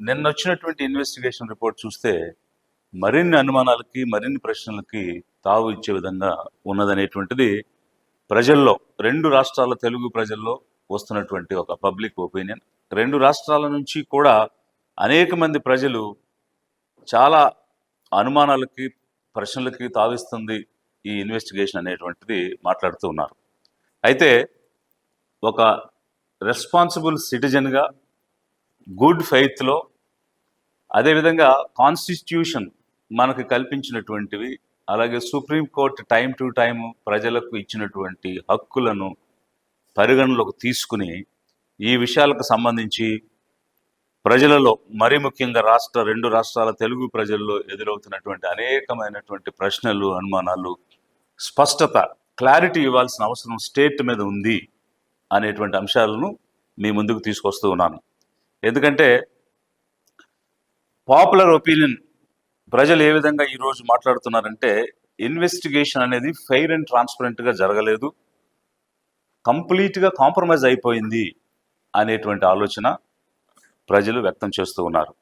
నిన్న వచ్చినటువంటి investigation report చూస్తే మరిన్ని అనుమానాలకి మరిన్ని ప్రశ్నలకి తావు ఇచ్చే విధంగా ఉన్నదనేటువంటిది ప్రజల్లో రెండు రాష్ట్రాల తెలుగు ప్రజల్లో వస్తున్నటువంటి ఒక పబ్లిక్ ఒపీనియన్ రెండు రాష్ట్రాల నుంచి కూడా అనేక మంది ప్రజలు చాలా అనుమానాలకి ప్రశ్నలకి తావిస్తుంది ఈ ఇన్వెస్టిగేషన్ అనేటువంటిది మాట్లాడుతూ ఉన్నారు. అయితే ఒక రెస్పాన్సిబుల్ సిటిజన్గా గుడ్ ఫెయిత్లో అదేవిధంగా కాన్స్టిట్యూషన్ మనకు కల్పించినటువంటివి అలాగే సుప్రీంకోర్టు టైం టు టైం ప్రజలకు ఇచ్చినటువంటి హక్కులను పరిగణలోకి తీసుకుని ఈ విషయాలకు సంబంధించి ప్రజలలో మరి ముఖ్యంగా రాష్ట్ర రెండు రాష్ట్రాల తెలుగు ప్రజల్లో ఎదురవుతున్నటువంటి అనేకమైనటువంటి ప్రశ్నలు అనుమానాలు స్పష్టత క్లారిటీ ఇవ్వాల్సిన అవసరం స్టేట్ మీద ఉంది అనేటువంటి అంశాలను మీ ముందుకు తీసుకొస్తూ ఉన్నాను. ఎందుకంటే పాపులర్ ఒపీనియన్ ప్రజలు ఏ విధంగా ఈరోజు మాట్లాడుతున్నారంటే ఇన్వెస్టిగేషన్ అనేది ఫెయిర్ అండ్ ట్రాన్స్పరెంట్గా జరగలేదు. కంప్లీట్గా కాంప్రమైజ్ అయిపోయింది అనేటువంటి ఆలోచన ప్రజలు వ్యక్తం చేస్తూ ఉన్నారు.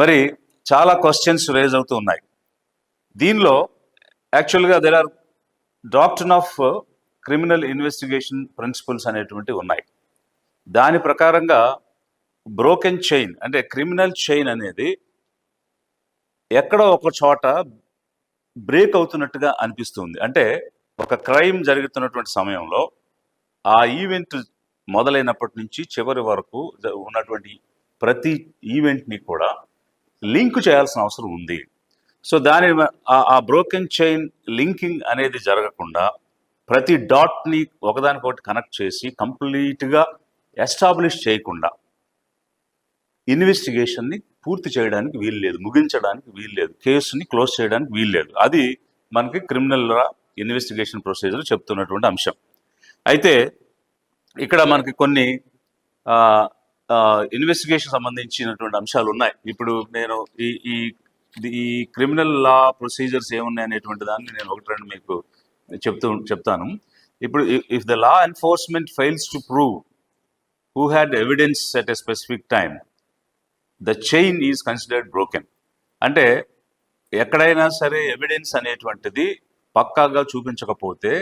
మరి చాలా క్వశ్చన్స్ రేజ్ అవుతూ ఉన్నాయి. దీనిలో యాక్చువల్గా there are doctrine of criminal investigation principles అనేటువంటివి ఉన్నాయి. దాని ప్రకారంగా బ్రోకెన్ చైన్ అంటే క్రిమినల్ చైన్ అనేది ఎక్కడో ఒక చోట బ్రేక్ అవుతున్నట్టుగా అనిపిస్తుంది. అంటే ఒక క్రైమ్ జరుగుతున్నటువంటి సమయంలో ఆ ఈవెంట్ మొదలైనప్పటి నుంచి చివరి వరకు ఉన్నటువంటి ప్రతి ఈవెంట్ని కూడా లింక్ చేయాల్సిన అవసరం ఉంది. సో దాని ఆ బ్రోకెన్ చైన్ లింకింగ్ అనేది జరగకుండా ప్రతి డాట్ని ఒకదానికొకటి కనెక్ట్ చేసి కంప్లీట్గా ఎస్టాబ్లిష్ చేయకుండా ఇన్వెస్టిగేషన్ని పూర్తి చేయడానికి వీలు లేదు ముగించడానికి వీలు లేదు కేసుని క్లోజ్ చేయడానికి వీలు లేదు. అది మనకి క్రిమినల్ ఇన్వెస్టిగేషన్ ప్రొసీజర్ చెప్తున్నటువంటి అంశం. అయితే ఇక్కడ మనకి కొన్ని ఇన్వెస్టిగేషన్ సంబంధించినటువంటి అంశాలు ఉన్నాయి. ఇప్పుడు నేను ఈ ఈ ఈ క్రిమినల్ లా ప్రొసీజర్స్ ఏమున్నాయి అనేటువంటి దాన్ని నేను ఒకటి రెండు మీకు చెప్తూ చెప్తాను. ఇప్పుడు if the law enforcement fails to prove who had evidence at a specific time the chain is considered broken అంటే ఎక్కడైనా సరే ఎవిడెన్స్ అనేటువంటిది పక్కాగా చూపించకపోతే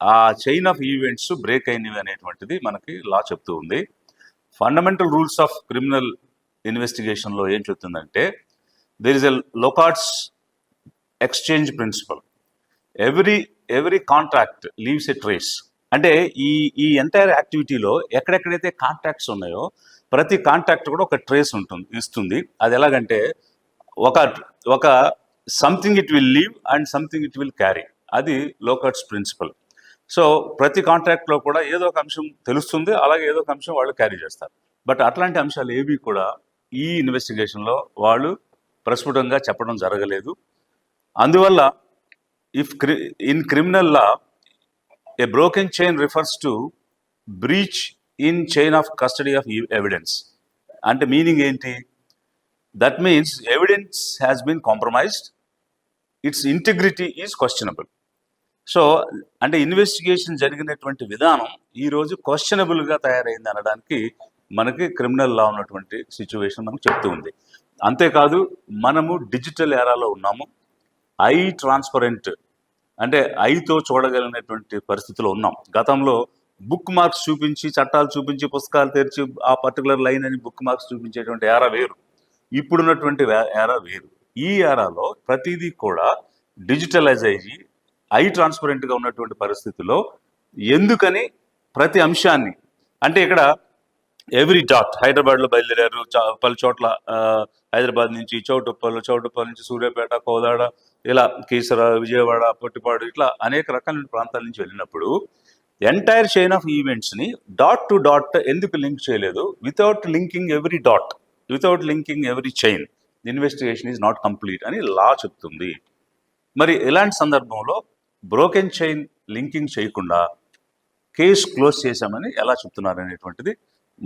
ఆ చైన్ ఆఫ్ ఈవెంట్స్ బ్రేక్ అయినవి అనేటువంటిది మనకి లా చెప్తూ ఉంది. ఫండమెంటల్ రూల్స్ ఆఫ్ క్రిమినల్ ఇన్వెస్టిగేషన్లో ఏం చెప్తుందంటే there is a Locard's exchange principle every every contract leaves a trace అంటే ఈ ఈ ఎంటైర్ యాక్టివిటీలో ఎక్కడెక్కడైతే కాంట్రాక్ట్స్ ఉన్నాయో ప్రతి కాంట్రాక్ట్ కూడా ఒక ట్రేస్ ఉంటుంది ఇస్తుంది. అది ఎలాగంటే ఒక ఒక something it will leave and something it will carry అది లోకట్స్ ప్రిన్సిపల్ సో ప్రతి కాంట్రాక్ట్లో కూడా ఏదో ఒక అంశం తెలుస్తుంది అలాగే ఏదో ఒక అంశం వాళ్ళు క్యారీ చేస్తారు. బట్ అట్లాంటి అంశాలు ఏవి కూడా ఈ ఇన్వెస్టిగేషన్లో వాళ్ళు ప్రస్ఫుటంగా చెప్పడం జరగలేదు. అందువల్ల ఇఫ్ క్రి in criminal law a broken chain refers to breach in chain of custody of evidence అంటే మీనింగ్ ఏంటి? That means evidence has been compromised its integrity is questionable so అంటే ఇన్వెస్టిగేషన్ జరిగినటువంటి విధానం ఈరోజు క్వశ్చనబుల్గా తయారైంది అనడానికి మనకి క్రిమినల్ లా ఉన్నటువంటి సిచ్యువేషన్ మనకు చెప్తూ ఉంది. అంతేకాదు మనము డిజిటల్ ఎరాలో ఉన్నాము. ఐ ట్రాన్స్పరెంట్ అంటే ఐతో చూడగలిగినటువంటి పరిస్థితిలో ఉన్నాం. గతంలో బుక్ మార్క్స్ చూపించి చట్టాలు చూపించి పుస్తకాలు తెరిచి ఆ పర్టికులర్ లైన్ అని బుక్ మార్క్స్ చూపించేటువంటి ఏరా వేరు. ఇప్పుడున్నటువంటి ఏరా వేరు. ఈ ఏరాలో ప్రతిదీ కూడా డిజిటలైజ్ అయ్యి ఐ ట్రాన్స్పరెంట్గా ఉన్నటువంటి పరిస్థితిలో ఎందుకని ప్రతి అంశాన్ని అంటే ఇక్కడ ఎవ్రీ డాట్ హైదరాబాద్లో బయలుదేరారు చా- పలు చోట్ల హైదరాబాద్ నుంచి చౌటుప్పల్ చౌటుప్పల్ నుంచి సూర్యాపేట కోదాడ ఇలా కీసర విజయవాడ పొట్టిపాడు ఇట్లా అనేక రకాల ప్రాంతాల నుంచి వెళ్ళినప్పుడు ఎంటైర్ చైన్ ఆఫ్ ఈవెంట్స్ని డాట్ టు డాట్ ఎందుకు లింక్ చేయలేదు? Without linking every dot without linking every chain investigation is not complete అని లా చెప్తుంది. మరి ఇలాంటి సందర్భంలో బ్రోకెన్ చైన్ లింకింగ్ చేయకుండా కేసు క్లోజ్ చేశామని ఎలా చెప్తున్నారు అనేటువంటిది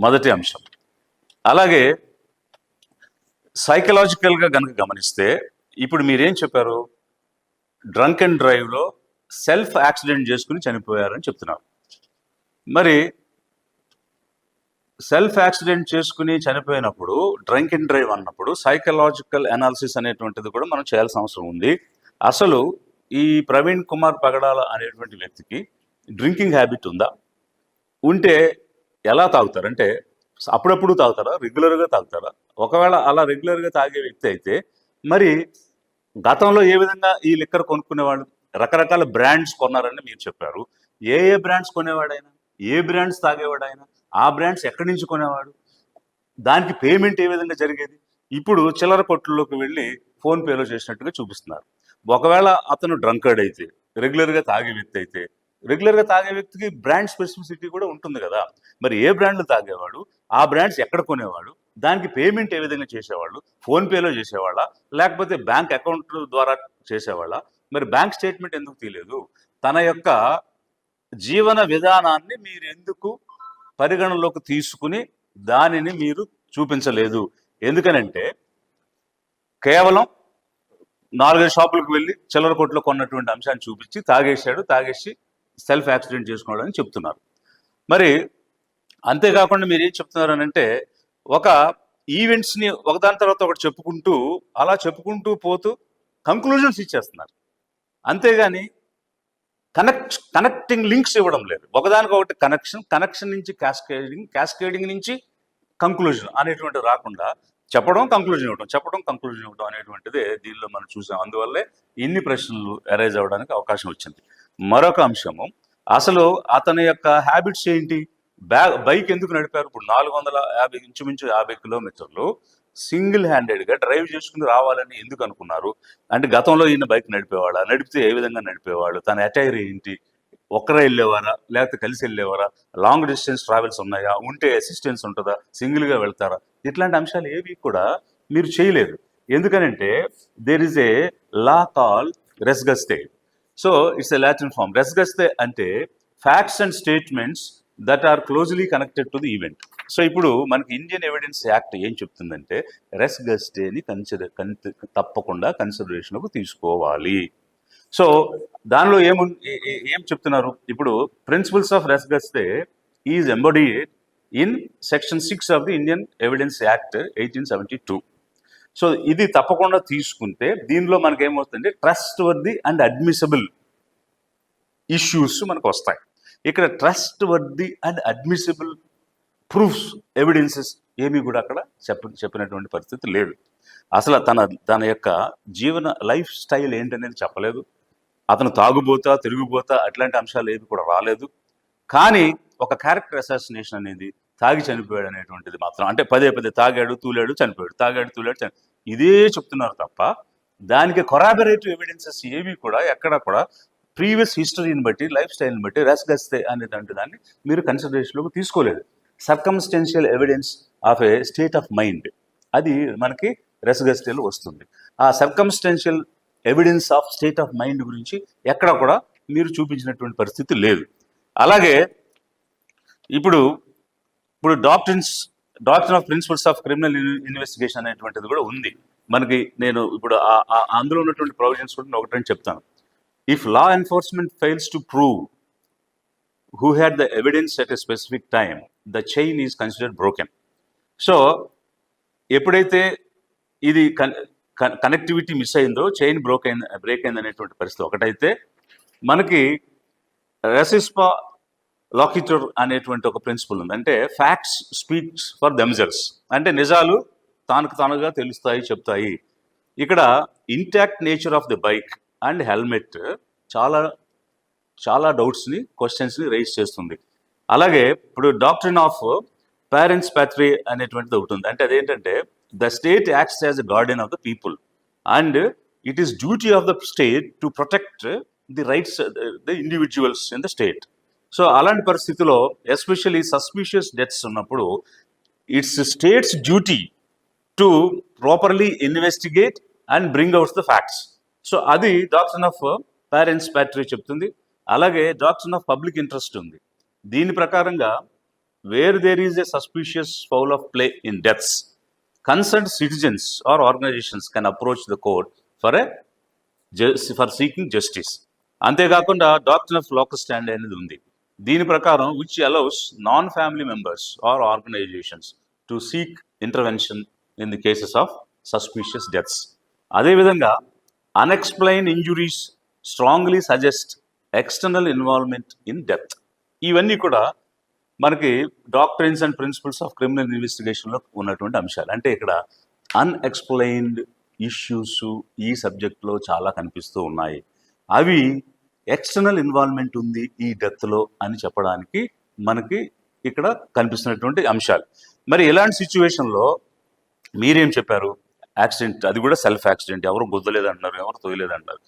మొదటి అంశం. అలాగే సైకలాజికల్గా కనుక గమనిస్తే ఇప్పుడు మీరేం చెప్పారు? డ్రంక్ అండ్ డ్రైవ్లో సెల్ఫ్ యాక్సిడెంట్ చేసుకుని చనిపోయారని చెప్తున్నారు. మరి సెల్ఫ్ యాక్సిడెంట్ చేసుకుని చనిపోయినప్పుడు డ్రంక్ అండ్ డ్రైవ్ అన్నప్పుడు సైకలాజికల్ అనాలిసిస్ అనేటువంటిది కూడా మనం చేయాల్సిన అవసరం ఉంది. అసలు ఈ ప్రవీణ్ కుమార్ పగడాల అనేటువంటి వ్యక్తికి డ్రింకింగ్ హ్యాబిట్ ఉందా? ఉంటే ఎలా తాగుతారంటే అప్పుడప్పుడు తాగుతారా? రెగ్యులర్గా తాగుతారా? ఒకవేళ అలా రెగ్యులర్గా తాగే వ్యక్తి అయితే మరి గతంలో ఏ విధంగా ఈ లిక్కర్ కొనుక్కునేవాళ్ళు రకరకాల బ్రాండ్స్ కొన్నారని మీరు చెప్పారు. ఏ ఏ బ్రాండ్స్ కొనేవాడైనా ఏ బ్రాండ్స్ తాగేవాడైనా ఆ బ్రాండ్స్ ఎక్కడి నుంచి కొనేవాడు దానికి పేమెంట్ ఏ విధంగా జరిగేది? ఇప్పుడు చిల్లర కొట్టుల్లోకి వెళ్ళి ఫోన్ పేలో చేసినట్టుగా చూపిస్తున్నారు. ఒకవేళ అతను డ్రంకర్డ్ అయితే రెగ్యులర్గా తాగే వ్యక్తి అయితే రెగ్యులర్గా తాగే వ్యక్తికి బ్రాండ్ స్పెసిఫిసిటీ కూడా ఉంటుంది కదా. మరి ఏ బ్రాండ్లు తాగేవాడు ఆ బ్రాండ్స్ ఎక్కడ కొనేవాడు దానికి పేమెంట్ ఏ విధంగా చేసేవాళ్ళు ఫోన్పేలో చేసేవాళ్ళ లేకపోతే బ్యాంక్ అకౌంట్ ద్వారా చేసేవాళ్ళ? మరి బ్యాంక్ స్టేట్మెంట్ ఎందుకు తీయలేదు? తన యొక్క జీవన విధానాన్ని మీరు ఎందుకు పరిగణలోకి తీసుకుని దానిని మీరు చూపించలేదు? ఎందుకనంటే కేవలం నాలుగైదు షాపులకు వెళ్ళి చిల్లర కొట్లో కొన్నటువంటి అంశాన్ని చూపించి తాగేశాడు తాగేసి సెల్ఫ్ యాక్సిడెంట్ చేసుకున్నాడు అని చెప్తున్నారు. మరి అంతేకాకుండా మీరు ఏం చెప్తున్నారు అని అంటే ఒక ఈవెంట్స్ని ఒకదాని తర్వాత ఒకటి చెప్పుకుంటూ అలా చెప్పుకుంటూ పోతూ కంక్లూజన్స్ ఇచ్చేస్తున్నారు. అంతేగాని కనెక్ట్ కనెక్టింగ్ లింక్స్ ఇవ్వడం లేదు. ఒకదానికొకటి కనెక్షన్ కనెక్షన్ నుంచి క్యాస్కేడింగ్ క్యాస్కేడింగ్ నుంచి కంక్లూజన్ అనేటువంటి రాకుండా చెప్పడం కంక్లూజన్ ఇవ్వడం చెప్పడం కంక్లూజన్ ఇవ్వడం అనేటువంటిదే దీనిలో మనం చూసాం. అందువల్లే ఇన్ని ప్రశ్నలు అరైజ్ అవ్వడానికి అవకాశం వచ్చింది. మరొక అంశము అసలు అతని యొక్క హ్యాబిట్స్ ఏంటి? బ్యాగ్ బైక్ ఎందుకు నడిపారు? ఇప్పుడు నాలుగు వందల యాభై ఇంచుమించు యాభై కిలోమీటర్లు. సింగిల్ హ్యాండెడ్గా డ్రైవ్ చేసుకుని రావాలని ఎందుకు అనుకున్నారు? అంటే గతంలో ఈయన బైక్ నడిపేవాళ్ళ నడిపితే ఏ విధంగా నడిపేవాళ్ళు తన అటైర్ ఏంటి? ఒక్కరే వెళ్ళేవారా? లేకపోతే కలిసి వెళ్ళేవారా? లాంగ్ డిస్టెన్స్ ట్రావెల్స్ ఉన్నాయా? ఉంటే అసిస్టెన్స్ ఉంటుందా? సింగిల్గా వెళ్తారా? ఇట్లాంటి అంశాలు ఏవి కూడా మీరు చేయలేదు. ఎందుకనంటే there is a law call res gestae so it's a Latin form res gestae అంటే facts and statements that are closely connected to the event so ఇప్పుడు మనకి ఇండియన్ ఎవిడెన్స్ యాక్ట్ ఏం చెప్తుందంటే రెస్గస్టేని కన్సిడర్ తప్పకుండా కన్సిడరేషన్కు తీసుకోవాలి. సో దానిలో ఏము ఏం చెప్తున్నారు? ఇప్పుడు principles of res gestae is embodied in section six of the Indian evidence act eighteen seventy two so ఇది తప్పకుండా తీసుకుంటే దీనిలో మనకి ఏమవుతుందంటే trustworthy and admissible issues మనకు వస్తాయి ఇక్కడ trustworthy and admissible proofs evidences ఏమీ కూడా అక్కడ చెప్ప చెప్పినటువంటి పరిస్థితి లేదు. అసలు తన తన యొక్క జీవన లైఫ్ స్టైల్ ఏంటనేది చెప్పలేదు. అతను తాగుబోతా తిరిగిపోతా అట్లాంటి అంశాలు ఏవి కూడా రాలేదు. కానీ ఒక క్యారెక్టర్ అసాసినేషన్ అనేది తాగి చనిపోయాడు అనేటువంటిది మాత్రం అంటే పదే పదే తాగాడు తూలాడు చనిపోయాడు తాగాడు తూలాడు చని ఇదే చెప్తున్నారు తప్ప దానికి కొరాబరేటివ్ ఎవిడెన్సెస్ ఏవి కూడా ఎక్కడ కూడా ప్రీవియస్ హిస్టరీని బట్టి లైఫ్ స్టైల్ని బట్టి రెస్గస్తే అనేటువంటి దాన్ని మీరు కన్సిడరేషన్లోకి తీసుకోలేదు. Circumstantial evidence of a state of mind. అది మనకి రెస్గస్టేలో వస్తుంది. ఆ circumstantial evidence of state of mind గురించి ఎక్కడ కూడా మీరు చూపించినటువంటి పరిస్థితి లేదు. అలాగే ఇప్పుడు ఇప్పుడు doctors doctor of principles of criminal investigation అనేటువంటిది కూడా ఉంది. మనకి నేను ఇప్పుడు ఆ- అందులో ఉన్నటువంటి ప్రొవిజన్స్ కూడా నేను ఒకటని చెప్తాను. If law enforcement fails to prove who had the evidence at a specific time the chain is considered broken so ఎప్పుడైతే ఇది కనెక్టివిటీ మిస్ అయిందో చైన్ బ్రోక్ అయింది బ్రేక్ అయింది అనేటువంటి పరిస్థితి ఒకటైతే మనకి రెసిస్పా లాకిటర్ అనేటువంటి ఒక ప్రిన్సిపల్ ఉంది. అంటే ఫ్యాక్ట్స్ స్పీక్స్ ఫర్ దెమ్జర్స్ అంటే నిజాలు తానుకు తానుగా తెలుస్తాయి చెప్తాయి. ఇక్కడ intact nature of the bike and helmet చాలా చాలా డౌట్స్ని క్వశ్చన్స్ని రేజ్ చేస్తుంది. అలాగే ఇప్పుడు డాక్టరీన్ ఆఫ్ పేరెంట్స్ ప్యాట్రీ అనేటువంటిది ఒకటి ఉంది. అంటే అదేంటంటే the state acts as a guardian of the people and it is duty of the state to protect the rights the individuals in the state so అలాంటి పరిస్థితిలో ఎస్పెషల్లీ సస్పిషియస్ డెత్స్ ఉన్నప్పుడు it's states duty to properly investigate and bring outs the facts so అది doctor of parens patriae చెప్తుంది. అలాగే doctor of public interest ఉంది. దీని ప్రకారంగా where there is a suspicious foul of play in deaths concern citizens or organisations can approach the court for a for seeking justice అంతేకాకుండా doctor of local stand అనేది ఉంది. దీని ప్రకారం which allows non family members or organisations to seek intervention in the cases of suspicious deaths అదేవిధంగా unexplained injuries strongly suggest external involvement in death ఇవన్నీ కూడా మనకి doctrines and principles of criminal ఇన్వెస్టిగేషన్లో ఉన్నటువంటి అంశాలు. అంటే ఇక్కడ అన్ఎక్స్ప్లెయిన్డ్ ఇష్యూస్ ఈ సబ్జెక్ట్లో చాలా కనిపిస్తూ ఉన్నాయి. అవి ఎక్స్టర్నల్ ఇన్వాల్వ్మెంట్ ఉంది ఈ డెత్లో అని చెప్పడానికి మనకి ఇక్కడ కనిపిస్తున్నటువంటి అంశాలు. మరి ఇలాంటి సిచ్యువేషన్లో మీరేం చెప్పారు? యాక్సిడెంట్ అది కూడా సెల్ఫ్ యాక్సిడెంట్. ఎవరు గుద్దలేదంటున్నారు ఎవరు తోయలేదంటున్నారు.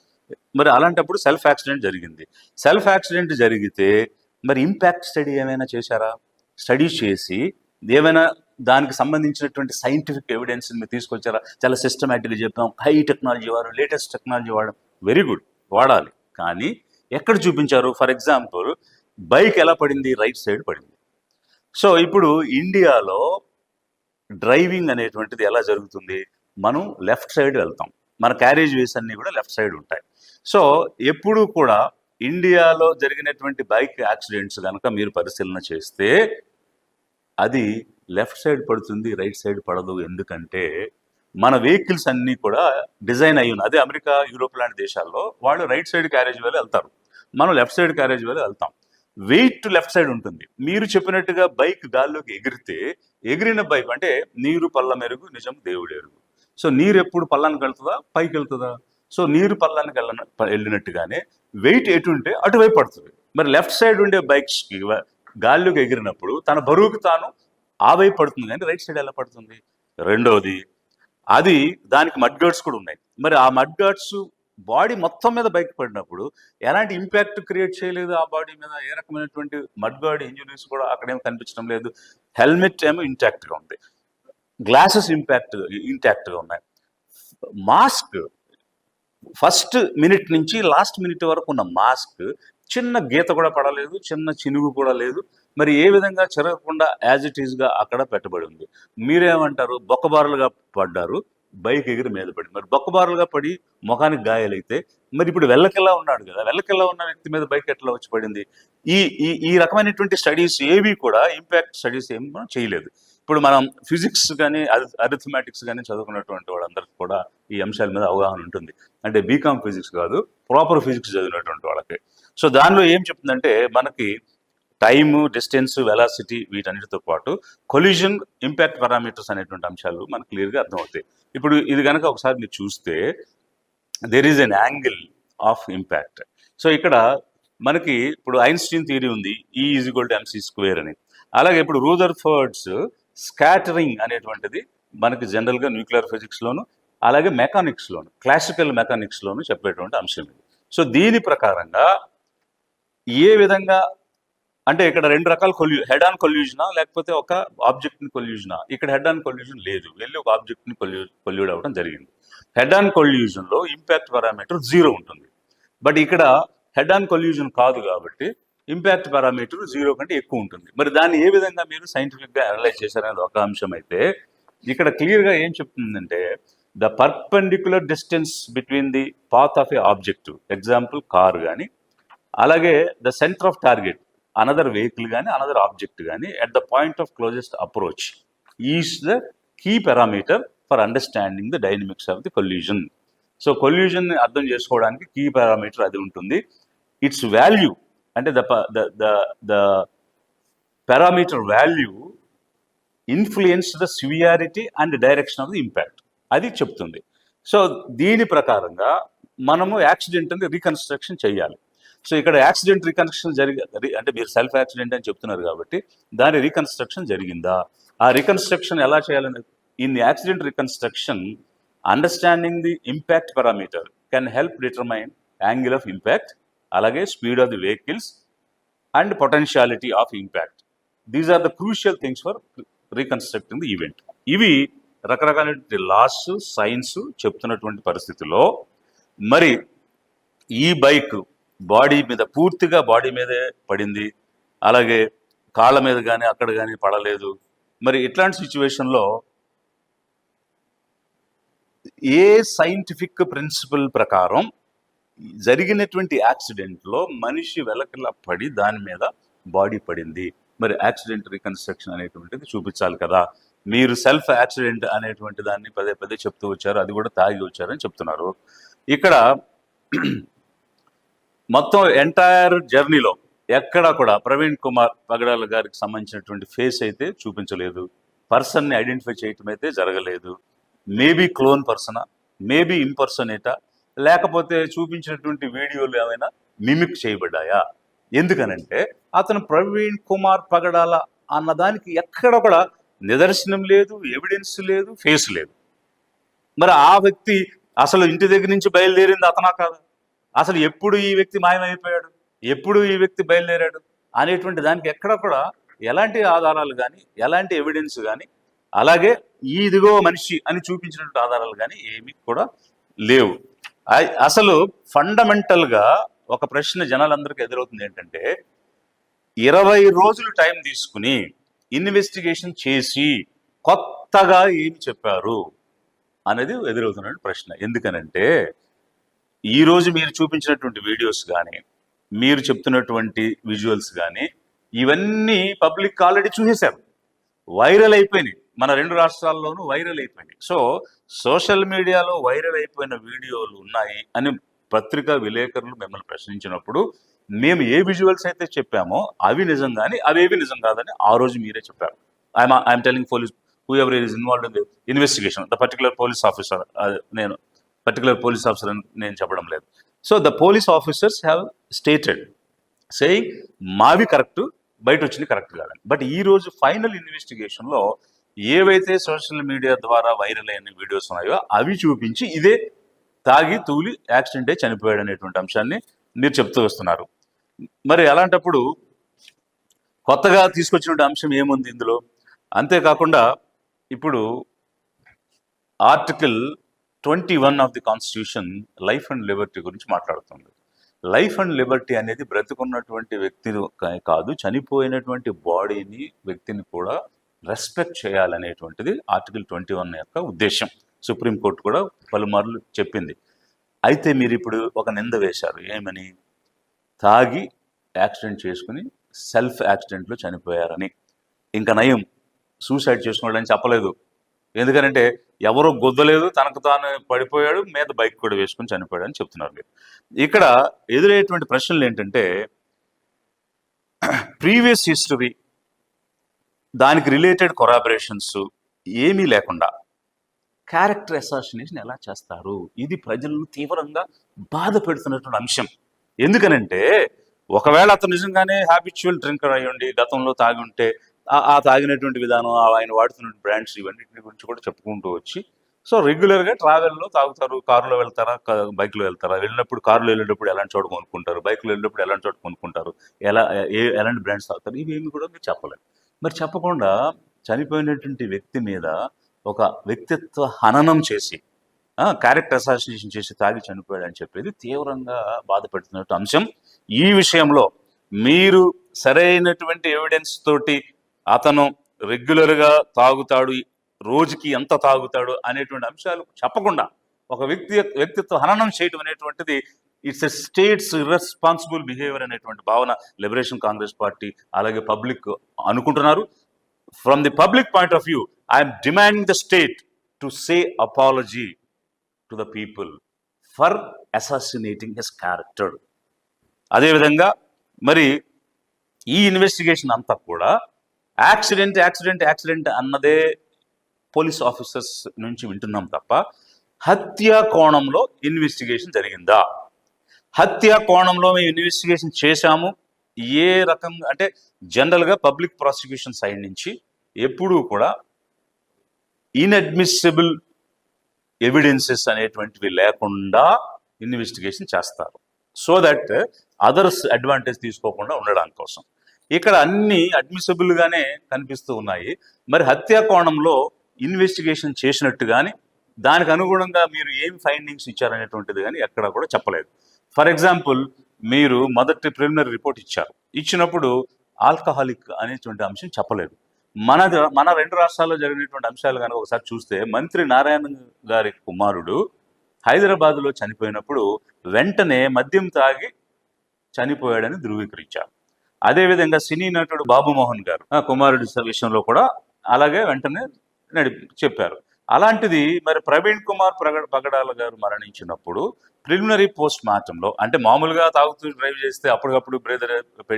మరి అలాంటప్పుడు సెల్ఫ్ యాక్సిడెంట్ జరిగింది. సెల్ఫ్ యాక్సిడెంట్ జరిగితే మరి ఇంపాక్ట్ స్టడీ ఏమైనా చేశారా? స్టడీ చేసి ఏమైనా దానికి సంబంధించినటువంటి సైంటిఫిక్ ఎవిడెన్స్ మీరు తీసుకొచ్చారా? చాలా సిస్టమేటిక్గా చెప్పాం. హై టెక్నాలజీ వారు లేటెస్ట్ టెక్నాలజీ వాడడం వెరీ గుడ్. వాడాలి. కానీ ఎక్కడ చూపించారు? ఫర్ ఎగ్జాంపుల్ బైక్ ఎలా పడింది? రైట్ సైడ్ పడింది. సో ఇప్పుడు ఇండియాలో డ్రైవింగ్ అనేటువంటిది ఎలా జరుగుతుంది? మనం లెఫ్ట్ సైడ్ వెళ్తాం. మన క్యారేజ్ వేస్ అన్నీ కూడా లెఫ్ట్ సైడ్ ఉంటాయి. సో ఎప్పుడూ కూడా ఇండియాలో జరిగినటువంటి బైక్ యాక్సిడెంట్స్ కనుక మీరు పరిశీలన చేస్తే అది లెఫ్ట్ సైడ్ పడుతుంది రైట్ సైడ్ పడదు. ఎందుకంటే మన వెహికల్స్ అన్నీ కూడా డిజైన్ అయ్యి ఉన్నాయి. అదే అమెరికా యూరోప్ లాంటి దేశాల్లో వాళ్ళు రైట్ సైడ్ క్యారేజ్ వేలు వెళ్తారు. మనం లెఫ్ట్ సైడ్ క్యారేజ్ వేలు వెళ్తాం. వెయిట్ లెఫ్ట్ సైడ్ ఉంటుంది. మీరు చెప్పినట్టుగా బైక్ గాల్లోకి ఎగిరితే ఎగిరిన బైక్ అంటే నీరు పళ్ళ మెరుగు నిజం దేవుడు ఎరుగు. సో నీరు ఎప్పుడు పల్లానికి వెళ్తుందా పైకి వెళ్తుందా? సో నీరు పల్లానికి వెళ్ళిన వెళ్ళినట్టుగానే వెయిట్ ఎటు ఉంటే అటువైపు పడుతుంది. మరి లెఫ్ట్ సైడ్ ఉండే బైక్స్కి గాల్లోకి ఎగిరినప్పుడు తన బరువుకి తాను ఆ వైపు పడుతుంది కానీ రైట్ సైడ్ ఎలా పడుతుంది? రెండవది అది దానికి మడ్ గార్డ్స్ కూడా ఉన్నాయి. మరి ఆ మడ్ గార్డ్స్ బాడీ మొత్తం మీద బైక్ పడినప్పుడు ఎలాంటి ఇంపాక్ట్ క్రియేట్ చేయలేదు ఆ బాడీ మీద? ఏ రకమైనటువంటి మడ్ గార్డ్ ఇంజురీస్ కూడా అక్కడేం కనిపించడం లేదు. హెల్మెట్ ఏమో ఇంటాక్ట్గా ఉంది. గ్లాసెస్ ఇంపాక్ట్ ఇంటాక్ట్గా ఉన్నాయి. మాస్క్ ఫస్ట్ మినిట్ నుంచి లాస్ట్ మినిట్ వరకు ఉన్న మాస్క్ చిన్న గీత కూడా పడలేదు చిన్న చినుగు కూడా లేదు. మరి ఏ విధంగా చెరగకుండా యాజ్ ఇట్ ఈస్గా అక్కడ పెట్టబడి ఉంది? మీరేమంటారు? బొక్కబారులుగా పడ్డారు బైక్ ఎగిరి మీద పడి. మరి బొక్కబారులుగా పడి ముఖానికి గాయాలైతే మరి ఇప్పుడు వెళ్ళకెలా ఉన్నాడు కదా వెళ్ళకెలా ఉన్న వ్యక్తి మీద బైక్ ఎట్లా వచ్చి పడింది? ఈ ఈ ఈ రకమైనటువంటి స్టడీస్ ఏవి కూడా ఇంపాక్ట్ స్టడీస్ ఏమి మనం చేయలేదు. ఇప్పుడు మనం ఫిజిక్స్ కానీ అరిథమెటిక్స్ కానీ చదువుకున్నటువంటి వాళ్ళందరికీ కూడా ఈ అంశాల మీద అవగాహన ఉంటుంది. అంటే బీకామ్ ఫిజిక్స్ కాదు ప్రాపర్ ఫిజిక్స్ చదివినటువంటి వాళ్ళకి. సో దానిలో ఏం చెప్తుందంటే మనకి టైము డిస్టెన్స్ వెలాసిటీ వీటన్నిటితో పాటు కొలిజన్ ఇంపాక్ట్ పారామీటర్స్ అనేటువంటి అంశాలు మనకు క్లియర్గా అర్థమవుతాయి. ఇప్పుడు ఇది కనుక ఒకసారి మీరు చూస్తే there is an angle of impact so ఇక్కడ మనకి ఇప్పుడు ఐన్స్టీన్ థియరీ ఉంది E is equal to MC square అని. అలాగే ఇప్పుడు రూదర్ ఫర్డ్స్ స్కాటరింగ్ అనేటువంటిది మనకి జనరల్గా న్యూక్లియర్ ఫిజిక్స్లోను అలాగే మెకానిక్స్లోను క్లాసికల్ మెకానిక్స్లోను చెప్పేటువంటి అంశం ఇది. సో దీని ప్రకారంగా ఏ విధంగా అంటే ఇక్కడ రెండు రకాల కొల్యూ హెడ్ ఆన్ కొల్యూజనా లేకపోతే ఒక ఆబ్జెక్ట్ని కొల్యూజనా? ఇక్కడ హెడ్ ఆన్ కొల్యూజన్ లేదు. వెళ్ళి ఒక ఆబ్జెక్ట్ని కొల్యూ కొల్యూడ్ అవ్వడం జరిగింది. హెడ్ ఆన్ కొల్యూజన్లో ఇంపాక్ట్ పారామీటర్ జీరో ఉంటుంది. బట్ ఇక్కడ హెడ్ ఆన్ కొల్యూజన్ కాదు కాబట్టి ఇంపాక్ట్ పారామీటర్ జీరో కంటే ఎక్కువ ఉంటుంది. మరి దాన్ని ఏ విధంగా మీరు సైంటిఫిక్గా అనలైజ్ చేశారనేది ఒక అంశం అయితే ఇక్కడ క్లియర్గా ఏం చెప్తుందంటే the perpendicular distance between the path of a objective example car కానీ అలాగే the centre of target another vehicle కానీ అనదర్ ఆబ్జెక్ట్ కానీ at the point of closest approach is the key parameter for understanding the dynamics of the collision so కొల్యూజన్ని అర్థం చేసుకోవడానికి key parameter అది ఉంటుంది. It's value అంటే the the the parameter value influence the severity and direction of the impact అది చెప్తుంది. So దీని ప్రకారంగా మనము యాక్సిడెంట్ని రీకన్స్ట్రక్షన్ చేయాలి. సో ఇక్కడ యాక్సిడెంట్ రీకన్స్ట్రక్షన్ జరిగి అంటే మీరు సెల్ఫ్ యాక్సిడెంట్ అని చెప్తున్నారు కాబట్టి దాని రీకన్స్ట్రక్షన్ జరిగిందా? ఆ రీకన్స్ట్రక్షన్ ఎలా చేయాలని? In accident reconstruction understanding the impact parameter can help determine angle of impact అలాగే speed of the vehicles and potentiality of impact. These are the crucial things for reconstructing the event ఇవి రకరకాలైనటువంటి loss science చెప్తున్నటువంటి పరిస్థితిలో మరి ఈ bike body మీద పూర్తిగా body మీదే పడింది. అలాగే కాళ్ళ మీద కానీ అక్కడ కానీ పడలేదు. మరి ఇట్లాంటి సిచ్యువేషన్లో ఏ సైంటిఫిక్ ప్రిన్సిపల్ ప్రకారం జరిగినటువంటి యాక్సిడెంట్లో మనిషి వెలకలా పడి దాని మీద బాడీ పడింది. మరి యాక్సిడెంట్ రికన్స్ట్రక్షన్ అనేటువంటిది చూపించాలి కదా. మీరు సెల్ఫ్ యాక్సిడెంట్ అనేటువంటి దాన్ని పదే పదే చెప్తూ వచ్చారు. అది కూడా తాగి వచ్చారని చెప్తున్నారు. ఇక్కడ మొత్తం ఎంటైర్ జర్నీలో ఎక్కడా కూడా ప్రవీణ్ కుమార్ పగడాల గారికి సంబంధించినటువంటి ఫేస్ అయితే చూపించలేదు. పర్సన్ని ఐడెంటిఫై చేయటం అయితే జరగలేదు. మేబీ క్లోన్ పర్సనా? మేబీ ఇంపర్సనేటా లేకపోతే చూపించినటువంటి వీడియోలు ఏమైనా మిమిక్ చేయబడ్డాయా? ఎందుకనంటే అతను ప్రవీణ్ కుమార్ పగడాల అన్నదానికి ఎక్కడ కూడా నిదర్శనం లేదు ఎవిడెన్స్ లేదు ఫేస్ లేదు. మరి ఆ వ్యక్తి అసలు ఇంటి దగ్గర నుంచి బయలుదేరింది అతనా కాదా? అసలు ఎప్పుడు ఈ వ్యక్తి మాయమైపోయాడు? ఎప్పుడు ఈ వ్యక్తి బయలుదేరాడు? అనేటువంటి దానికి ఎక్కడ కూడా ఎలాంటి ఆధారాలు కానీ ఎలాంటి ఎవిడెన్స్ కానీ అలాగే ఈ ఇదిగో మనిషి అని చూపించినటువంటి ఆధారాలు కానీ ఏమీ కూడా లేవు. అసలు ఫండమెంటల్గా ఒక ప్రశ్న జనాలందరికీ ఎదురవుతుంది ఏంటంటే ఇరవై రోజులు టైం తీసుకుని ఇన్వెస్టిగేషన్ చేసి కొత్తగా ఏమి చెప్పారు అనేది ఎదురవుతున్న ప్రశ్న. ఎందుకనంటే ఈ రోజు మీరు చూపించినటువంటి వీడియోస్ కానీ మీరు చెప్తున్నటువంటి విజువల్స్ కానీ ఇవన్నీ పబ్లిక్ ఆల్రెడీ చూసేశారు. వైరల్ అయిపోయినాయి. మన రెండు రాష్ట్రాల్లోనూ వైరల్ అయిపోయినాయి. సో సోషల్ మీడియాలో వైరల్ అయిపోయిన వీడియోలు ఉన్నాయి అని పత్రికా విలేకరులు మిమ్మల్ని ప్రశ్నించినప్పుడు మేము ఏ విజువల్స్ అయితే చెప్పామో అవి నిజం కానీ అవేవి నిజం కాదని ఆ రోజు మీరే చెప్పారు. I'm I'm telling police whoever is involve in the investigation the particular police officer నేను పర్టికులర్ పోలీస్ ఆఫీసర్ అని నేను చెప్పడం లేదు. So the police officers have stated saying మావి కరెక్ట్ బయట వచ్చింది కరెక్ట్ కాదని. బట్ ఈ రోజు ఫైనల్ ఇన్వెస్టిగేషన్లో ఏవైతే సోషల్ మీడియా ద్వారా వైరల్ అయిన వీడియోస్ ఉన్నాయో అవి చూపించి ఇదే తాగి తూలి యాక్సిడెంట్ అయి చనిపోయాడు అనేటువంటి అంశాన్ని మీరు చెప్తూ వస్తున్నారు. మరి అలాంటప్పుడు కొత్తగా తీసుకొచ్చినటువంటి అంశం ఏముంది ఇందులో? అంతేకాకుండా ఇప్పుడు article twenty one of the constitution life and liberty గురించి మాట్లాడుతుంది. లైఫ్ అండ్ లిబర్టీ అనేది బ్రతుకున్నటువంటి వ్యక్తిని కాదు చనిపోయినటువంటి బాడీని వ్యక్తిని కూడా రెస్పెక్ట్ చేయాలనేటువంటిది ఆర్టికల్ ట్వంటీ వన్ యొక్క ఉద్దేశం సుప్రీంకోర్టు కూడా పలుమార్లు చెప్పింది. అయితే మీరు ఇప్పుడు ఒక నింద వేశారు. ఏమని? తాగి యాక్సిడెంట్ చేసుకుని సెల్ఫ్ యాక్సిడెంట్లో చనిపోయారని. ఇంకా నయం. సూసైడ్ చేసుకున్నాడని చెప్పలేదు. ఎందుకంటే ఎవరో గుద్దలేదు తనకు తాను పడిపోయాడు మీద బైక్ కూడా వేసుకుని చనిపోయాడు అని చెప్తున్నారు మీరు. ఇక్కడ ఎదురయ్యేటువంటి ప్రశ్నలు ఏంటంటే ప్రీవియస్ హిస్టరీ దానికి రిలేటెడ్ కొరాబరేషన్స్ ఏమీ లేకుండా క్యారెక్టర్ అసాసినేషన్ ఎలా చేస్తారు? ఇది ప్రజలను తీవ్రంగా బాధ పెడుతున్నటువంటి అంశం. ఎందుకనంటే ఒకవేళ అతను నిజంగానే హ్యాబిచువల్ డ్రింకర్ అయ్యండి గతంలో తాగి ఉంటే ఆ- తాగినటువంటి విధానం ఆయన వాడుతున్న బ్రాండ్స్ ఇవన్నిటి గురించి కూడా చెప్పుకుంటూ వచ్చి సో రెగ్యులర్గా ట్రావెల్లో తాగుతారు. కారులో వెళ్తారా? బైక్లో వెళ్తారా? వెళ్ళినప్పుడు కారులో వెళ్ళేటప్పుడు ఎలాంటి చోటు కొనుక్కుంటారు? బైక్లో వెళ్ళేటప్పుడు ఎలాంటి చోటు కొనుక్కుంటారు? ఎలా ఎలాంటి బ్రాండ్స్ తాగుతారు? ఇవేమి కూడా మీరు చెప్పలేదు మరి చెప్పకుండా చనిపోయినటువంటి వ్యక్తి మీద ఒక వ్యక్తిత్వ హననం చేసి క్యారెక్టర్ అసాసినేషన్ చేసి తాగి చనిపోయాడు అని చెప్పేది తీవ్రంగా బాధపెడుతున్నట్టు అంశం. ఈ విషయంలో మీరు సరైనటువంటి ఎవిడెన్స్ తోటి అతను రెగ్యులర్గా తాగుతాడు రోజుకి ఎంత తాగుతాడు అనేటువంటి అంశాలు చెప్పకుండా ఒక వ్యక్తి వ్యక్తిత్వ హననం చేయడం అనేటువంటిది it's a state's irresponsible behaviour అనేటువంటి భావన లిబరేషన్ కాంగ్రెస్ పార్టీ అలాగే పబ్లిక్ అనుకుంటున్నారు. From the public point of view I'm demanding the state to say apology to the people for assassinating his character అదేవిధంగా మరి ఈ ఇన్వెస్టిగేషన్ అంతా కూడా యాక్సిడెంట్ యాక్సిడెంట్ యాక్సిడెంట్ అన్నదే పోలీస్ ఆఫీసర్స్ నుంచి వింటున్నాం తప్ప హత్య కోణంలో ఇన్వెస్టిగేషన్ జరిగిందా? హత్య కోణంలో మేము ఇన్వెస్టిగేషన్ చేశాము. ఏ రకంగా అంటే జనరల్గా పబ్లిక్ ప్రాసిక్యూషన్ సైడ్ నుంచి ఎప్పుడూ కూడా ఇన్అడ్మిసిబుల్ ఎవిడెన్సెస్ అనేటువంటివి లేకుండా ఇన్వెస్టిగేషన్ చేస్తారు. సో దట్ అదర్స్ అడ్వాంటేజ్ తీసుకోకుండా ఉండడానికి కోసం. ఇక్కడ అన్ని అడ్మిసిబుల్గానే కనిపిస్తూ ఉన్నాయి. మరి హత్యా కోణంలో ఇన్వెస్టిగేషన్ చేసినట్టు కానీ దానికి అనుగుణంగా మీరు ఏం ఫైండింగ్స్ ఇచ్చారనేటువంటిది కానీ ఎక్కడ కూడా చెప్పలేదు. ఫర్ ఎగ్జాంపుల్ మీరు మొదటి ప్రిలిమినరీ రిపోర్ట్ ఇచ్చారు. ఇచ్చినప్పుడు ఆల్కహాలిక్ అనేటువంటి అంశం చెప్పలేదు. మన మన రెండు రాష్ట్రాల్లో జరిగినటువంటి అంశాలు కనుక ఒకసారి చూస్తే మంత్రి నారాయణ గారి కుమారుడు హైదరాబాద్లో చనిపోయినప్పుడు వెంటనే మద్యం తాగి చనిపోయాడని ధృవీకరించారు. అదేవిధంగా సినీ నటుడు బాబు మోహన్ గారు కుమారుడి విషయంలో కూడా అలాగే వెంటనే నడి చెప్పారు. అలాంటిది మరి ప్రవీణ్ కుమార్ ప్రగ పగడాల గారు మరణించినప్పుడు ప్రిలిమినరీ పోస్ట్ మార్టంలో అంటే మామూలుగా తాగుతూ డ్రైవ్ చేస్తే అప్పటికప్పుడు బ్రేదర్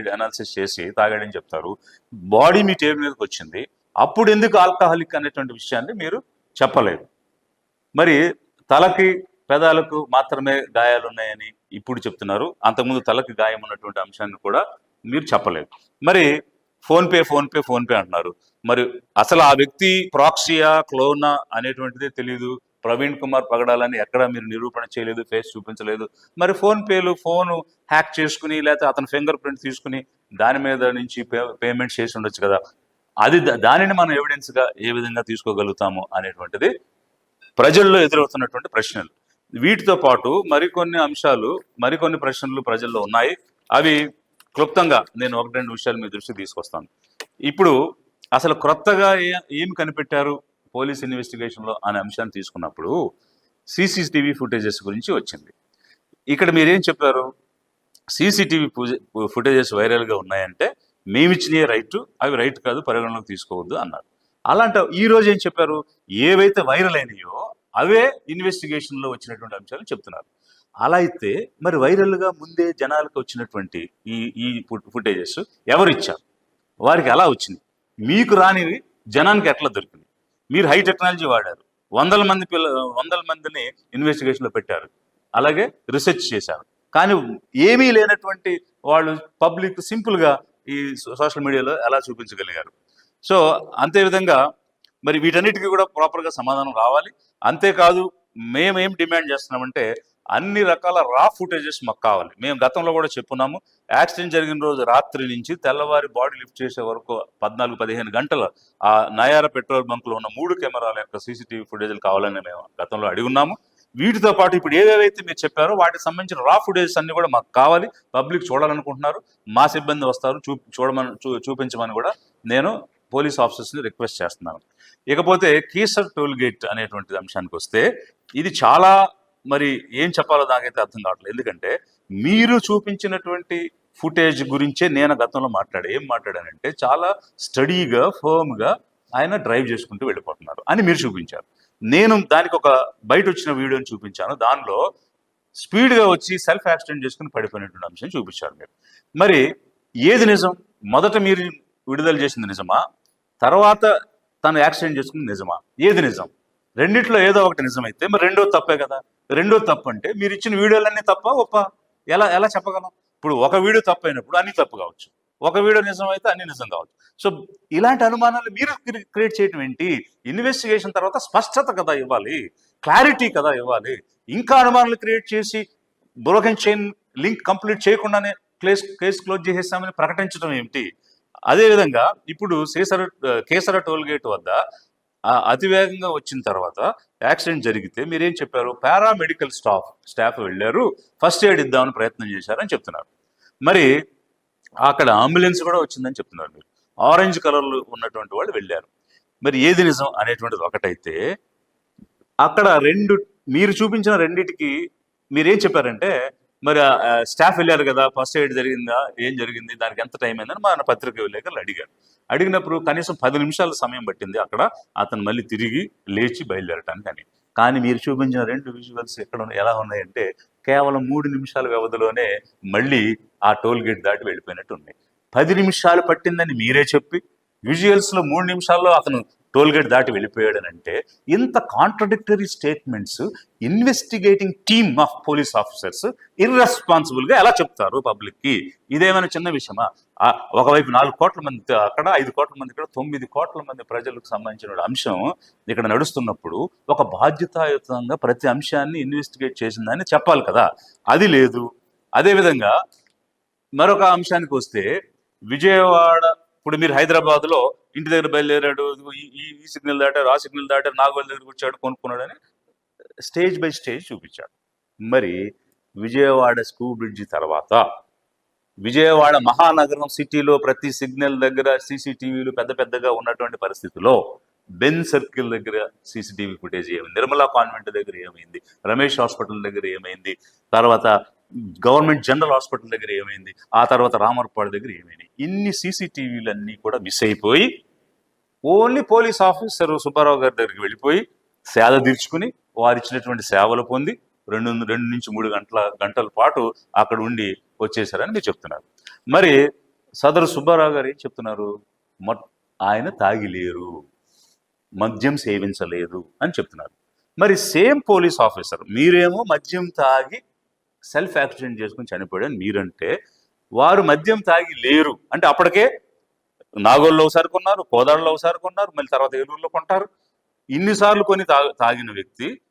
అనాలిసిస్ చేసి తాగాడని చెప్తారు. బాడీ మీ టేబుల్ మీదకి వచ్చింది. అప్పుడు ఎందుకు ఆల్కహాలిక్ అనేటువంటి విషయాన్ని మీరు చెప్పలేదు. మరి తలకి పెదాలకు మాత్రమే గాయాలు ఉన్నాయని ఇప్పుడు చెప్తున్నారు. అంతకుముందు తలకి గాయం ఉన్నటువంటి అంశాన్ని కూడా మీరు చెప్పలేదు. మరి ఫోన్పే ఫోన్పే ఫోన్పే అంటున్నారు. మరి అసలు ఆ వ్యక్తి ప్రాక్సియా క్లోనా అనేటువంటిదే తెలియదు ప్రవీణ్ కుమార్ పగడాలని ఎక్కడ మీరు నిరూపణ చేయలేదు ఫేస్ చూపించలేదు. మరి ఫోన్ పేలు ఫోన్ హ్యాక్ చేసుకుని లేకపోతే అతని ఫింగర్ ప్రింట్ తీసుకుని దాని మీద నుంచి పేమెంట్ చేసి ఉండొచ్చు కదా. అది దానిని మనం ఎవిడెన్స్గా ఏ విధంగా తీసుకోగలుగుతాము అనేటువంటిది ప్రజల్లో ఎదురవుతున్నటువంటి ప్రశ్నలు. వీటితో పాటు మరికొన్ని అంశాలు మరికొన్ని ప్రశ్నలు ప్రజల్లో ఉన్నాయి. అవి క్లుప్తంగా నేను ఒకటి రెండు విషయాలు మీ దృష్టికి తీసుకొస్తాను. ఇప్పుడు అసలు క్రొత్తగా ఏమి ఏం కనిపెట్టారు పోలీస్ ఇన్వెస్టిగేషన్లో అనే అంశాన్ని తీసుకున్నప్పుడు సీసీటీవీ ఫుటేజెస్ గురించి వచ్చింది. ఇక్కడ మీరేం చెప్పారు? సీసీటీవీ ఫుటేజెస్ వైరల్గా ఉన్నాయంటే మేమిచ్చినే రైట్ అవి రైట్ కాదు పరిగణలోకి తీసుకోవద్దు అన్నారు. అలాంటి ఈ రోజు ఏం చెప్పారు? ఏవైతే వైరల్ అయినాయో అవే ఇన్వెస్టిగేషన్లో వచ్చినటువంటి అంశాలు చెప్తున్నారు. అలా అయితే మరి వైరల్గా ముందే జనాలకు వచ్చినటువంటి ఈ ఈ ఫుటేజెస్ ఎవరు ఇచ్చారు? వారికి అలా వచ్చింది? మీకు రానివి జనానికి ఎట్లా దొరికింది మీరు హై టెక్నాలజీ వాడారు. వందల మంది పిల్ల వందల మందిని ఇన్వెస్టిగేషన్లో పెట్టారు. అలాగే రీసెర్చ్ చేశారు. కానీ ఏమీ లేనటువంటి వాళ్ళు పబ్లిక్ సింపుల్గా ఈ సోషల్ మీడియాలో ఎలా చూపించగలిగారు? సో అంతే విధంగా మరి వీటన్నిటికీ కూడా ప్రాపర్గా సమాధానం రావాలి. అంతేకాదు మేమేం డిమాండ్ చేస్తున్నామంటే అన్ని రకాల రా ఫుటేజెస్ మాకు కావాలి. మేము గతంలో కూడా చెప్పున్నాము యాక్సిడెంట్ జరిగిన రోజు రాత్రి నుంచి తెల్లవారి బాడీ లిఫ్ట్ చేసే వరకు పద్నాలుగు పదిహేను గంటలు ఆ నయార పెట్రోల్ బంక్లో ఉన్న మూడు కెమెరాల యొక్క సీసీటీవీ ఫుటేజ్లు కావాలని మేము గతంలో అడిగి ఉన్నాము. వీటితో పాటు ఇప్పుడు ఏవేవైతే మీరు చెప్పారో వాటికి సంబంధించిన రా ఫుటేజెస్ అన్ని కూడా మాకు కావాలి. పబ్లిక్ చూడాలనుకుంటున్నారు. మా సిబ్బంది వస్తారు. చూ చూడమని చూ చూపించమని కూడా నేను పోలీస్ ఆఫీసర్స్ని రిక్వెస్ట్ చేస్తున్నాను. ఇకపోతే కీసర్ టోల్ గేట్ అనేటువంటి అంశానికి వస్తే ఇది చాలా మరి ఏం చెప్పాలో నాకైతే అర్థం కావట్లేదు. ఎందుకంటే మీరు చూపించినటువంటి ఫుటేజ్ గురించే నేను గతంలో మాట్లాడా ఏం మాట్లాడానంటే చాలా స్టడీగా ఫర్మ్గా ఆయన డ్రైవ్ చేసుకుంటూ వెళ్ళిపోతున్నారు అని మీరు చూపించారు. నేను దానికి ఒక బయట వచ్చిన వీడియోని చూపించాను. దానిలో స్పీడ్గా వచ్చి సెల్ఫ్ యాక్సిడెంట్ చేసుకుని పడిపోయినటువంటి అంశం చూపించారు మీరు. మరి ఏది నిజం? మొదట మీరు విడుదల చేసింది నిజమా? తర్వాత తను యాక్సిడెంట్ చేసుకుని నిజమా? ఏది నిజం? రెండిట్లో ఏదో ఒకటి నిజమైతే మరి రెండో తప్పే కదా. రెండో తప్పు అంటే మీరు ఇచ్చిన వీడియోలన్నీ తప్ప ఒప్ప ఎలా ఎలా చెప్పగలం? ఇప్పుడు ఒక వీడియో తప్పు అయినప్పుడు అన్ని తప్పు కావచ్చు. ఒక వీడియో నిజం అయితే అన్ని నిజం కావచ్చు. సో ఇలాంటి అనుమానాలు మీరు క్రియేట్ చేయటం ఏంటి? ఇన్వెస్టిగేషన్ తర్వాత స్పష్టత కదా ఇవ్వాలి. క్లారిటీ కదా ఇవ్వాలి. ఇంకా అనుమానాలు క్రియేట్ చేసి బ్రోకెన్ చైన్ లింక్ కంప్లీట్ చేయకుండానే కేస్ కేసు క్లోజ్ చేసేస్తామని ప్రకటించడం ఏమిటి అదేవిధంగా ఇప్పుడు కేసర కేసర టోల్ గేట్ వద్ద అతివేగంగా వచ్చిన తర్వాత యాక్సిడెంట్ జరిగితే మీరేం చెప్పారు? పారామెడికల్ స్టాఫ్ స్టాఫ్ వెళ్ళారు. ఫస్ట్ ఎయిడ్ ఇద్దామని ప్రయత్నం చేశారని చెప్తున్నారు. మరి అక్కడ అంబులెన్స్ కూడా వచ్చిందని చెప్తున్నారు మీరు. ఆరెంజ్ కలర్లో ఉన్నటువంటి వాళ్ళు వెళ్ళారు. మరి ఏది నిజం అనేటువంటిది ఒకటైతే అక్కడ రెండు మీరు చూపించిన రెండిటికి మీరేం చెప్పారంటే మరి స్టాఫ్ వెళ్ళారు కదా ఫస్ట్ ఎయిడ్ జరిగిందా ఏం జరిగింది దానికి ఎంత టైం అయిందని మన పత్రిక విలేకరులు అడిగారు. అడిగినప్పుడు కనీసం పది నిమిషాల సమయం పట్టింది అక్కడ అతను మళ్ళీ తిరిగి లేచి బయలుదేరటానికి అని. కానీ మీరు చూపించిన రెండు విజువల్స్ ఎక్కడ ఎలా ఉన్నాయంటే కేవలం మూడు నిమిషాల వ్యవధిలోనే మళ్ళీ ఆ టోల్ గేట్ దాటి వెళ్ళిపోయినట్టు ఉన్నాయి. పది నిమిషాలు పట్టిందని మీరే చెప్పి విజువల్స్లో మూడు నిమిషాల్లో అతను టోల్గేట్ దాటి వెళ్ళిపోయాడనంటే ఇంత contradictory statements investigating team of police officers ఇర్రెస్పాన్సిబుల్గా ఎలా చెప్తారు పబ్లిక్కి ఇదేమైనా చిన్న విషయమా? ఒకవైపు నాలుగు కోట్ల మంది అక్కడ ఐదు కోట్ల మంది ఇక్కడ తొమ్మిది కోట్ల మంది ప్రజలకు సంబంధించిన అంశం ఇక్కడ నడుస్తున్నప్పుడు ఒక బాధ్యతాయుతంగా ప్రతి అంశాన్ని ఇన్వెస్టిగేట్ చేసిందని చెప్పాలి కదా? అది లేదు. అదేవిధంగా మరొక అంశానికి వస్తే విజయవాడ ఇప్పుడు మీరు హైదరాబాద్లో ఇంటి దగ్గర బయలుదేరాడు ఈ ఈ- ఈ సిగ్నల్ దాటారు ఆ సిగ్నల్ దాటారు నాగోల్ దగ్గరకు వచ్చాడు కొనుక్కున్నాడు అని స్టేజ్ బై స్టేజ్ చూపించాడు. మరి విజయవాడ స్కూ బ్రిడ్జి తర్వాత విజయవాడ మహానగరం సిటీలో ప్రతి సిగ్నల్ దగ్గర సీసీటీవీలు పెద్ద పెద్దగా ఉన్నటువంటి పరిస్థితిలో బెన్ సర్కిల్ దగ్గర సీసీటీవీ ఫుటేజ్ ఏమైంది? నిర్మలా కాన్వెంట్ దగ్గర ఏమైంది? రమేష్ హాస్పిటల్ దగ్గర ఏమైంది? తర్వాత గవర్నమెంట్ జనరల్ హాస్పిటల్ దగ్గర ఏమైంది? ఆ తర్వాత రామర్పాడు దగ్గర ఏమైంది ఇన్ని సీసీటీవీలన్నీ కూడా మిస్ అయిపోయి ఓన్లీ పోలీస్ ఆఫీసర్ సుబ్బారావు గారి దగ్గరికి వెళ్ళిపోయి సేద తీర్చుకుని వారు ఇచ్చినటువంటి సేవలు పొంది రెండు రెండు నుంచి మూడు గంటల గంటల పాటు అక్కడ ఉండి వచ్చేసారని మీరు చెప్తున్నారు. మరి సదరు సుబ్బారావు గారు ఏం చెప్తున్నారు? ఆయన తాగి లేరు మద్యం సేవించలేదు అని చెప్తున్నారు. మరి సేమ్ పోలీస్ ఆఫీసర్ మీరేమో మద్యం తాగి సెల్ఫ్ యాక్సిడెంట్ చేసుకుని చనిపోయాడని మీరంటే వారు మద్యం తాగి లేరు. అంటే అప్పటికే నాగోల్లో ఒకసారి కొన్నారు కోదాడలో ఒకసారి కొన్నారు మళ్ళీ తర్వాత ఏలూరులో కొంటారు. ఇన్నిసార్లు కొని తాగిన వ్యక్తి